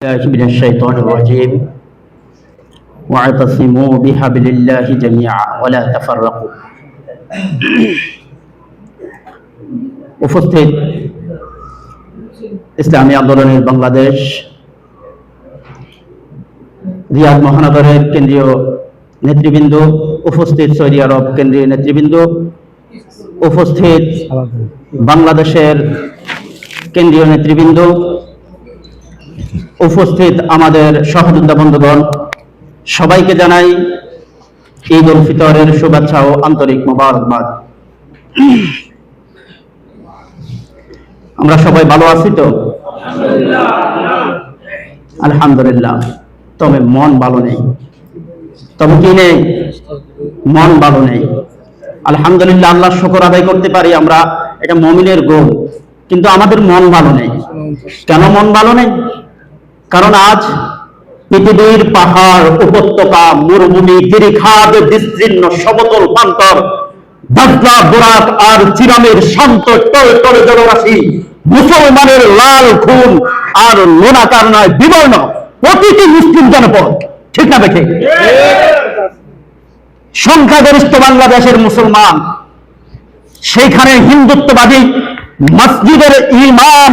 الله من الشيطان الرجيم واعتصموا بحبل الله جميعا ولا تفرقوا উপস্থিত ইসলামী আন্দোলনের বাংলাদেশ রিয়াদ মহানগরের কেন্দ্রীয় নেতৃবৃন্দ উপস্থিত সৌদি আরব কেন্দ্রীয় নেতৃবৃন্দ উপস্থিত বাংলাদেশের কেন্দ্রীয় নেতৃবৃন্দ উপস্থিত আমাদের সহযোদ্ধা বন্ধুগণ, সবাইকে জানাই ঈদ উল ফিতরের শুভেচ্ছা ও আন্তরিক মোবারকবাদ। আমরা সবাই ভালো আছি তো? আলহামদুলিল্লাহ। তবে মন ভালো নেই। তবে কি নেই? মন ভালো নেই। আলহামদুলিল্লাহ, আল্লাহ শুকর আদায় করতে পারি আমরা। এটা মমিনের গুণ। কিন্তু আমাদের মন ভালো নেই। কেন মন ভালো নেই? কারণ আজ পৃথিবীর পাহাড়, উপত্যকা, মরুভূমি গিরিখাদ বিস্তীর্ণ সমতল প্রান্তর দাজলা বোরাক আর চিরামের শান্ত টল টল জলরাশি মুসলমানের লাল খুন আর লোনা কারণায় বিবর্ণ প্রতিটি মুসলিম জনপদ, ঠিক না দেখে সংখ্যাগরিষ্ঠ বাংলাদেশের মুসলমান, সেইখানে হিন্দুত্ববাদী মসজিদের ইমাম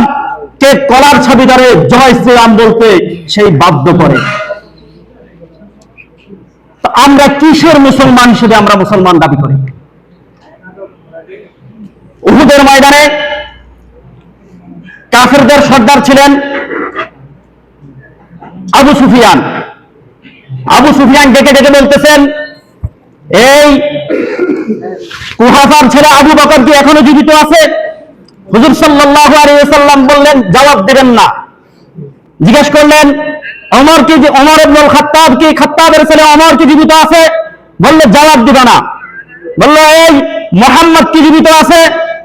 কে কলার ছবি ধরে জয় শ্রীরাম বলতে সেই বাধ্য করে। আমরা কিসের মুসলমান হিসেবে আমরা মুসলমান দাবি করি? উহুদের ময়দানে কাফেরদের সর্দার ছিলেন আবু সুফিয়ান। আবু সুফিয়ান ডেকে ডেকে বলতেছেন, এই কুহাফার ছেলে আবু বকর কি এখনও জীবিত আছে? হুজুর সাল্লাল্লাহু বললেন, জবাব দেবেন না। জিজ্ঞেস করলেন অমর কি অমর ইবনুল খাত্তাব কি? খাত্তাবের ছেলে অমর কি জীবিত আছে? বললে, জবাব দিবে না। বলল, এই মোহাম্মদ কি জীবিত আছে?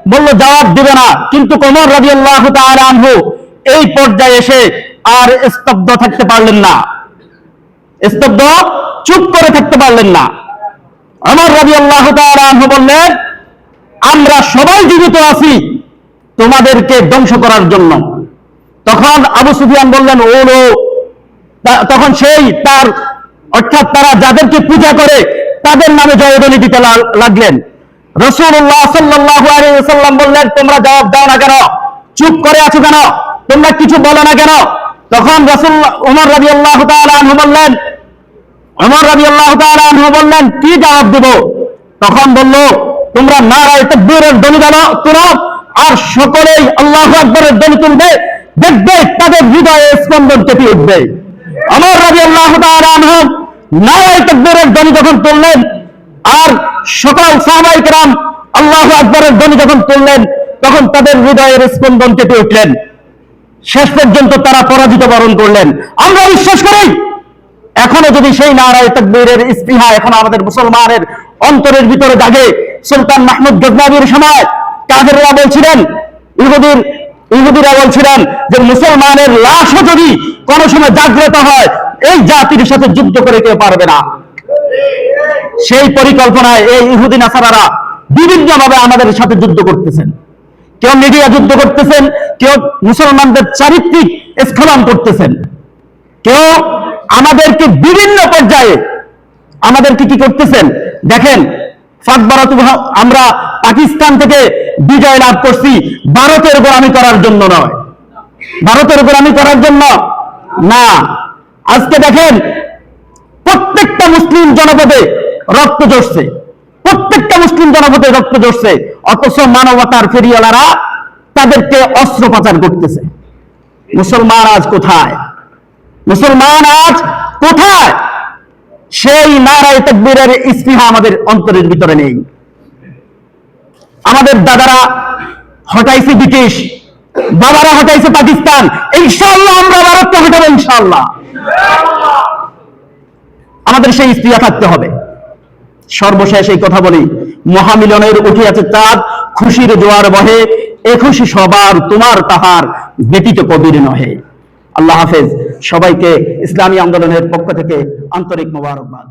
বলল, জবাব দিবে না। কিন্তু কোমর রাদিয়াল্লাহু তাআলা আনহু এই পর্যায়ে এসে আর স্তব্ধ থাকতে পারলেন না। স্তব্ধ, চুপ করে থাকতে পারলেন না। আমার রাদিয়াল্লাহু তাআলা আনহু বললেন, আমরা সবাই জীবিত আছি তোমাদেরকে ধ্বংস করার জন্য। তখন আবু সুফিয়ান বললেন ওলো তখন সেই তার, অর্থাৎ তারা যাদেরকে পূজা করে, তাদের নামে জয়ধ্বনি দিতে লাগলেন। রসুল্লাহ সাল্লাল্লাহু আলাইহি ওয়াসাল্লাম বললেন, তোমরা জবাব দাও না কেন? চুপ করে আছো কেন? তোমরা কিছু বলো না কেন? তখন রসুল উমর রবি আল্লাহ আনহু বললেন, উমর রাদিয়াল্লাহু তাআলা আনহু বললেন, কি জবাব দেব? তখন বলল, তোমরা নারায়ে তাকবীরের ধ্বনি দাও তোরা আর সকলেই আল্লাহ আকবরের দলে তুলবে, দেখবে তাদের হৃদয়ে স্পন্দন চেপে উঠবে। আমার রাজি আল্লাহ নারায় তকবরের দলে যখন তুললেন, আর সকল সাহাবাহিক রাম আল্লাহ আকবরের দলে যখন তুললেন, তখন তাদের হৃদয়ের স্পন্দন কেটে উঠলেন। শেষ পর্যন্ত তারা পরাজিত বরণ করলেন। আমরা বিশ্বাস করি, এখনও যদি সেই নারায় তকবীরের স্পৃহা এখন আমাদের মুসলমানের অন্তরের ভিতরে জাগে, সুলতান মাহমুদ গজনাবির সময় কাদেররা বলছিলেন, ইহুদির, ইহুদিরা বলছিলেন যে মুসলমানের লাশও যদি কোনো সময় জাগ্রত হয়, এই জাতির সাথে যুদ্ধ করে কেউ পারবে না। সেই পরিকল্পনায় এই ইহুদি নাসারারা বিভিন্নভাবে আমাদের সাথে যুদ্ধ করতেছেন। কেউ মিডিয়া যুদ্ধ করতেছেন, কেউ মুসলমানদের চারিত্রিক স্খলন করতেছেন। কেউ আমাদেরকে বিভিন্ন পর্যায়ে আমাদেরকে কি করতেছেন? দেখেন ফাঁকবারাত আমরা পাকিস্তান থেকে বিজয় লাভ করছি, ভারতের গোলামি করার জন্য নয়। ভারতের গোলামি করার জন্য না। আজকে দেখেন, প্রত্যেকটা মুসলিম জনপদে রক্ত ঝরছে। প্রত্যেকটা মুসলিম জনপদে রক্ত ঝরছে, অথচ মানবতার ফেরিওয়ালারা তাদেরকে অস্ত্র পাচার করতেছে। মুসলমান আজ কোথায়? মুসলমান আজ কোথায়? সেই নারায় তকবীরের স্পৃহা আমাদের অন্তরের ভিতরে নেই। আমাদের দাদারা হটাইছে ব্রিটিশ, বাবারা হটাইছে পাকিস্তান। ইনশাআল্লাহ আমরা ভারতকে হটাবো, ইনশাআল্লাহ। আমাদের সেই স্ত্রিয়া থাকতে হবে। সর্বশেষ এই কথা বলি, মহামিলনের উঠিয়াছে চাঁদ, খুশির জোয়ার বহে, এ খুশি সবার, তোমার তাহার ব্যতীত কবির নহে। আল্লাহ হাফেজ, সবাইকে ইসলামী আন্দোলনের পক্ষ থেকে আন্তরিক মোবারকবাদ।